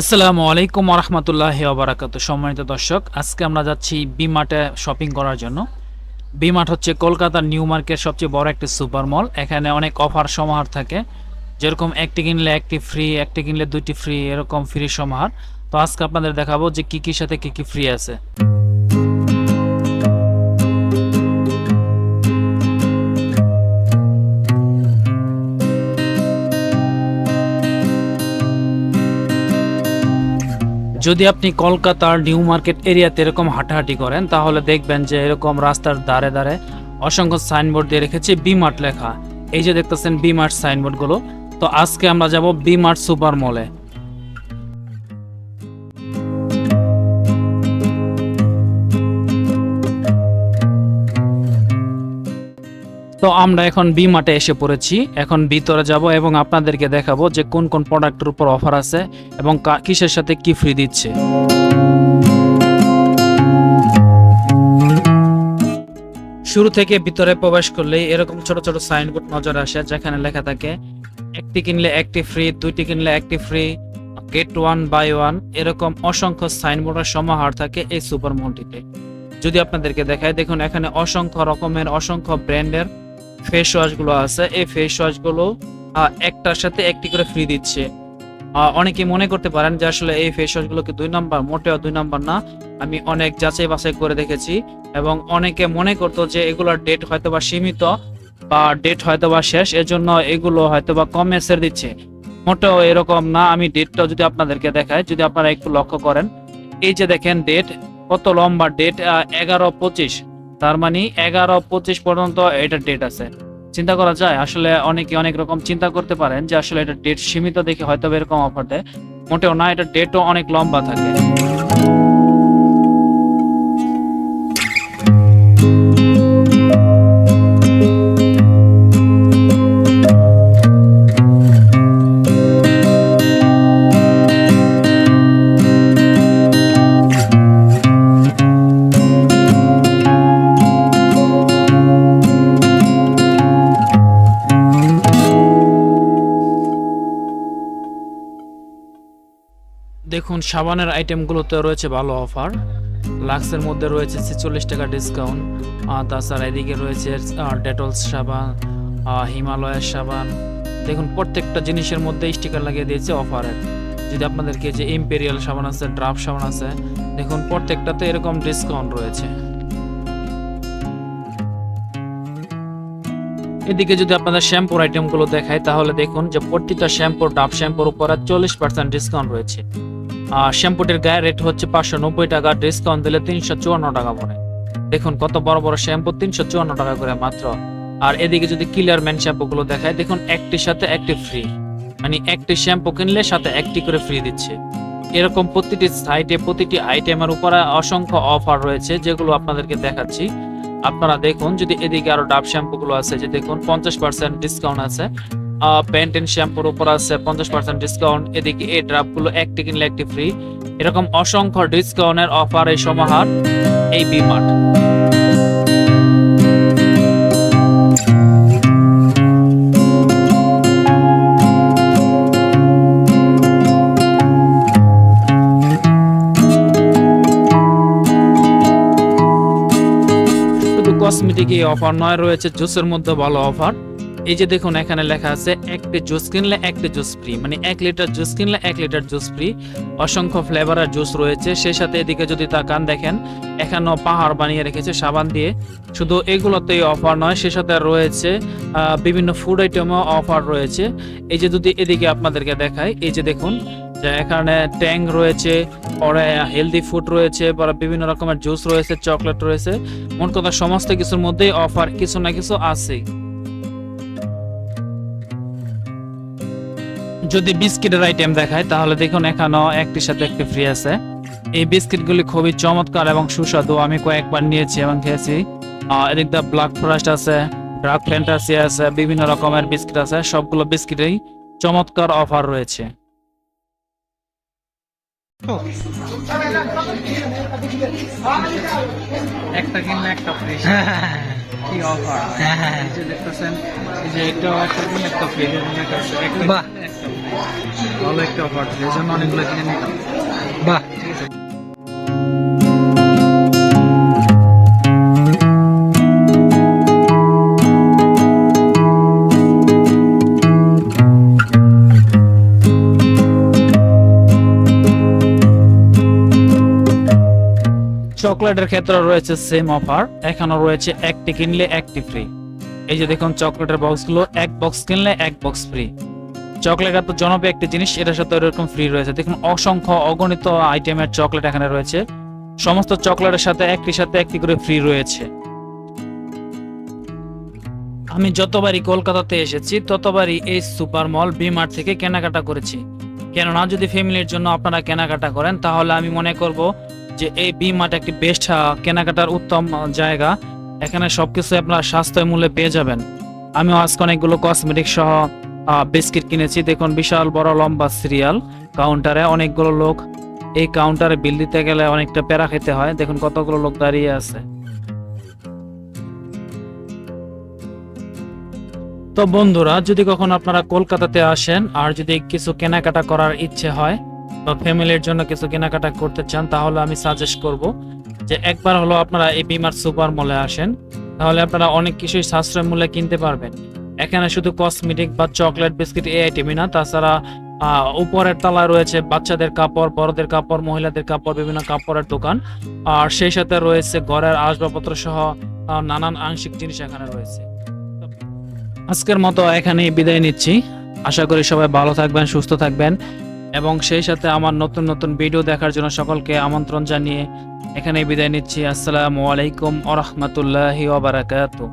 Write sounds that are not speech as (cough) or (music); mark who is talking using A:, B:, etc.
A: আসসালামু আলাইকুম রহমতুল্লাহ আবরাকাত সম্মানিত দর্শক, আজকে আমরা যাচ্ছি বিমার্টে শপিং করার জন্য। বিমার্ট হচ্ছে কলকাতার নিউ মার্কেট সবচেয়ে বড় একটি সুপার মল। এখানে অনেক অফার সমাহার থাকে। যেরকম একটি কিনলে একটি ফ্রি, একটি কিনলে দুইটি ফ্রি, এরকম ফ্রি সমাহার। তো আজকে আপনাদের দেখাবো যে কি কি সাথে কি কি ফ্রি আছে। যদি আপনি কলকাতার নিউ মার্কেট এরিয়াতে এরকম হাঁটাহাঁটি করেন, তাহলে দেখবেন যে এরকম রাস্তার ধারে ধারে অসংখ্য সাইনবোর্ড দিয়ে রেখেছে বি মার্ট লেখা। এই যে দেখতেছেন বি মার্ট সাইনবোর্ডগুলো, তো আজকে আমরা যাব বি মার্ট সুপার মলে। তো আমরা এখন বি মার্টে এসে পড়েছি। এখন ভিতরে যাব এবং আপনাদেরকে দেখাবো যে কোন কোন প্রোডাক্টের উপর অফার আছে এবং কিসের সাথে কি ফ্রি দিচ্ছে। শুরু থেকে ভিতরে প্রবেশ করলেই এরকম ছোট ছোট সাইনবোর্ড নজর আসে, যেখানে লেখা থাকে, একটি কিনলে একটি ফ্রি দুইটি কিনলে একটি free get one buy one এরকম অসংখ্য সাইনবোর্ডের সমাহার থাকে এই সুপার মলটিতে যদি আপনাদেরকে দেখায়, দেখুন এখানে অসংখ্য রকমের, অসংখ্য ব্র্যান্ডের ফেস ওয়াশগুলো আছে, এই ফেস ওয়াশগুলো একটার সাথে একটি করে ফ্রি দিচ্ছে। অনেকে মনে করতে পারেন যে আসলে এই ফেস ওয়াশগুলোকে দুই নাম্বার মোটেও দুই নাম্বার না, আমি অনেক যাচাই বাছাই করে দেখেছি এবং অনেকে মনে করতো যে এগুলোর ডেট হয়তো বা সীমিত বা ডেট হয়তো বা শেষ, এজন্য এগুলো হয়তো বা কম এসের দিচ্ছে। মোটেও এরকম না, আমি ডেটটা যদি আপনাদেরকে দেখাই, যদি আপনারা একটু লক্ষ্য করেন, এই যে দেখেন ডেট কত লম্বা ডেট এগারো পঁচিশ। তার মানে এগারো পঁচিশ পর্যন্ত এটা ডেট আছে। চিন্তা করা যায়, আসলে অনেকে অনেক রকম চিন্তা করতে পারেন যে আসলে এটা ডেট সীমিত দেখে হয়তো এরকম অফার দেয়। মোটেও না, এটা ডেটও অনেক লম্বা থাকে। দেখুন, সাবানের আইটেমগুলোতে রয়েছে ভালো অফার লাক্সের মধ্যে রয়েছে ছেচল্লিশ টাকা ডিসকাউন্ট আর তাছাড়া এদিকে রয়েছে ডেটলস সাবান হিমালয়ের সাবান। দেখুন, প্রত্যেকটা জিনিসের মধ্যে স্টিকার লাগিয়ে দিয়েছে অফারের যদি আপনাদেরকে যে ইম্পেরিয়াল সাবান আছে ড্রাফট সাবান আছে, দেখুন, প্রত্যেকটাতে এরকম ডিসকাউন্ট রয়েছে। এদিকে যদি আপনাদের শ্যাম্পুর আইটেমগুলো দেখায় তাহলে দেখুন যে প্রতিটা শ্যাম্পুর ডাব শ্যাম্পুর উপরে চল্লিশ পার্সেন্ট ডিসকাউন্ট রয়েছে। শ্যাম্পুটির গায়ে রেট হচ্ছে পাঁচশো নব্বই টাকা, ডিসকাউন্ট দিলে তিনশো চুয়ান্ন টাকা পড়ে। দেখুন, কত বড় বড় শ্যাম্পু, তিনশো চুয়ান্ন টাকা করে মাত্র। আর এদিকে যদি ক্লিয়ার ম্যান শ্যাম্পু গুলো দেখায়, দেখুন একটির সাথে একটি ফ্রি মানে একটি শ্যাম্পু কিনলে সাথে একটি করে ফ্রি দিচ্ছে। এরকম প্রতিটি সাইটে প্রতিটি আইটেমের উপরে অসংখ্য অফার রয়েছে, যেগুলো আপনাদেরকে দেখাচ্ছি। আপনারা দেখুন, যদি এদিকে আরও ডাব শ্যাম্পু গুলো আছে, যে দেখুন, পঞ্চাশ পার্সেন্ট ডিসকাউন্ট আছে প্যান্টেন শ্যাম্পুর উপর আছে, পঞ্চাশ পার্সেন্ট ডিসকাউন্ট এদিকে এই ড্রাপগুলো একটি কিনলে একটি ফ্রি এরকম অসংখ্য ডিসকাউন্টের অফার এই সমাহার, এই বিমার্ট কসমেটিক এই অফার নয়, রয়েছে জুসের মধ্যে ভালো অফার এই যে দেখুন, এখানে লেখা আছে একটি জুস কিনলে একটি জুস ফ্রি মানে এক লিটার জুস কিনলে এক লিটার জুস ফ্রি অসংখ্য ফ্লেভারের জুস রয়েছে। সেই সাথে এদিকে যদি তাকান, দেখেন, এখানেও পাহাড় বানিয়ে রেখেছে সাবান দিয়ে। শুধু এগুলোতেই অফার নয় সে সাথে রয়েছে বিভিন্ন ফুড আইটেমও অফার রয়েছে। এই যে যদি এদিকে আপনাদেরকে দেখায় এই যে দেখুন, যে এখানে ট্যাং রয়েছে, পরে হেলদি ফুড রয়েছে, পরে বিভিন্ন রকমের জুস রয়েছে চকলেট রয়েছে। মোট কথা সমস্ত কিছুর মধ্যেই অফার কিছু না কিছু আছে যদি বিস্কিটের আইটেম দেখায় তাহলে দেখুন এখানেও একটির সাথে একটি ফ্রি আছে। এই বিস্কিটগুলি খুবই চমৎকার এবং সুস্বাদু। আমি কয়েকবার নিয়েছি এবং খেয়েছি। এদিক দা ব্ল্যাক ফরেস্ট আছে ডার্ক ফ্যান্টাসি আছে বিভিন্ন রকমের বিস্কিট আছে। সবগুলো বিস্কিটেই চমৎকার অফার রয়েছে। একটা কিনলে একটা ফ্রি (laughs) কি অফার এই যে দেখতেছেন এই যে এটা একটা কিনলে একটা ফ্রি একটা
B: বাহ।
A: ভালো একটা অফার এই জন্য অনেকগুলো কিনে নিলাম।
B: বাহ।
A: ঠিক আছে চকলেটের ক্ষেত্রে রয়েছে সেম অফার এখানে রয়েছে একটি কিনলে একটি ফ্রি এই যে দেখুন চকলেটের বক্সগুলো এক বক্স কিনলে এক বক্স ফ্রি চকলেট এত জনপ্রিয় একটি জিনিস, এটার সাথে এরকম ফ্রি রয়েছে। দেখুন, অসংখ্য অগণিত আইটেমের চকলেট এখানে রয়েছে। সমস্ত চকলেটের সাথে একটির সাথে একটি করে ফ্রি রয়েছে। আমি যতবারই কলকাতাতে এসেছি, ততবারই এই সুপার মল বিমার্ট থেকে কেনাকাটা করেছি। কেননা, যদি ফ্যামিলির জন্য আপনারা কেনাকাটা করেন, তাহলে আমি মনে করব যে এই বিমার্ট একটি বেস্ট কেনাকাটার উত্তম জায়গা। এখানে সবকিছু আপনারা সাশ্রয় মূল্যে পেয়ে যাবেন। আমি আজকে অনেকগুলো কসমেটিক সহ বিস্কিট কিনেছি। দেখুন, বিশাল বড় লম্বা সিরিয়াল। কাউন্টারে অনেকগুলো লোক। এই কাউন্টারে বিল দিতে গেলে অনেকটা প্যারা খেতে হয়। দেখুন, কতগুলো লোক দাঁড়িয়ে আছে। তো বন্ধুরা, যদি কখনো আপনারা কলকাতাতে আসেন আর যদি কিছু কেনাকাটা করার ইচ্ছে হয় বা ফ্যামিলির জন্য কিছু কেনাকাটা করতে চান, তাহলে আমি সাজেস্ট করব যে একবার হলো আপনারা এই বিমার সুপার মলে আসেন। তাহলে আপনারা অনেক কিছুই সাশ্রয় মূল্যে কিনতে পারবেন। এখানে শুধু কসমেটিক বা চকলেট বিস্কিট এই আইটেমই না, তাছাড়া উপরের তলায় রয়েছে বাচ্চাদের কাপড়, বড়দের কাপড়, মহিলাদের কাপড়, বিভিন্ন কাপড়ের দোকান। আর সেই সাথে রয়েছে ঘরের আসবাবপত্র সহ নানান আংশিক জিনিস এখানে রয়েছে। আজকের মতো এখানেই বিদায় নিচ্ছি। আশা করি সবাই ভালো থাকবেন, সুস্থ থাকবেন। এবং সেই সাথে আমার নতুন নতুন ভিডিও দেখার জন্য সকলকে আমন্ত্রণ জানিয়ে এখানেই বিদায় নিচ্ছি। আসসালামু আলাইকুম আ রহমতুল্লাহি ওবারাকাতুহ।